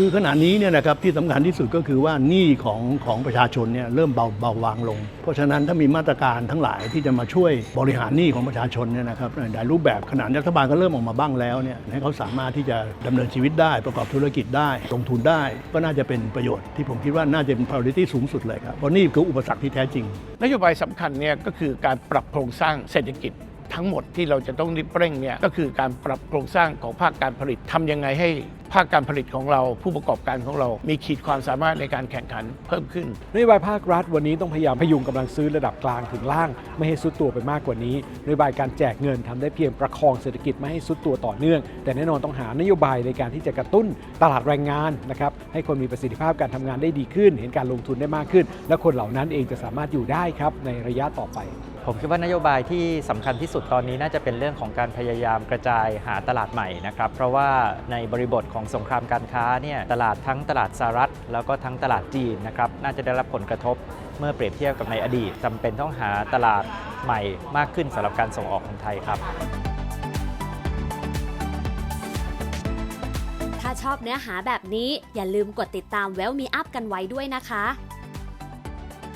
คือขณะนี้เนี่ยนะครับที่สำคัญที่สุดก็คือว่าหนี้ของของประชาชนเนี่ยเริ่มเบาเบาบางลง เพราะฉะนั้นถ้ามีมาตรการทั้งหลายที่จะมาช่วยบริหารหนี้ของประชาชนเนี่ยนะครับในหลายรูปแบบขนี้รัฐบาลก็เริ่มออกมาบ้างแล้วเนี่ยให้เขาสามารถที่จะดำเนินชีวิตได้ประกอบธุรกิจได้ ลงทุนได้ ก็น่าจะเป็นประโยชน์ที่ผมคิดว่าน่าจะเป็น priority สูงสุดเลยครับเพราะนี่คืออุปสรรคที่แท้จริง นโยบายสำคัญเนี่ยก็คือการปรับโครงสร้างเศรษฐกิจ ทั้งหมดที่เราจะต้องรีบเร่งเนี่ยก็คือการปรับโครงสร้างของภาคการผลิตทำยังไงให้ภาคการผลิตของเราผู้ประกอบการของเรา มีขีดความสามารถในการแข่งขันเพิ่มขึ้นนโยบายภาครัฐวันนี้ต้องพยายามพยุงกำลังซื้อระดับกลางถึงล่าง ไม่ให้ซุดตัวไปมากกว่านี้นโยบายการแจกเงินทำได้เพียงประคองเศรษฐกิจไม่ให้ซุดตัวต่อเนื่อง แต่แน่นอนต้องหานโยบายในการที่จะกระตุ้นตลาดแรงงานนะครับให้คนมีประสิทธิภาพการทำงานได้ดีขึ้น เห็นการลงทุนได้มากขึ้น และคนเหล่านั้นเองจะสามารถอยู่ได้ครับในระยะต่อไป ผมคิดว่านโยบายที่สำคัญที่สุดตอนนี้น่าจะเป็นเรื่องของการพยายามกระจายหาตลาดใหม่นะครับเพราะว่าในบริบทของสงครามการค้าเนี่ยตลาดทั้งตลาดสหรัฐ แล้วก็ทั้งตลาดจีนนะครับน่าจะได้รับผลกระทบเมื่อเปรียบเทียบกับในอดีตจำเป็นต้องหาตลาดใหม่มากขึ้นสำหรับการส่งออกของไทยครับ ถ้าชอบเนื้อหาแบบนี้อย่าลืมกดติดตาม Well Me Up กันไว้ด้วยนะคะ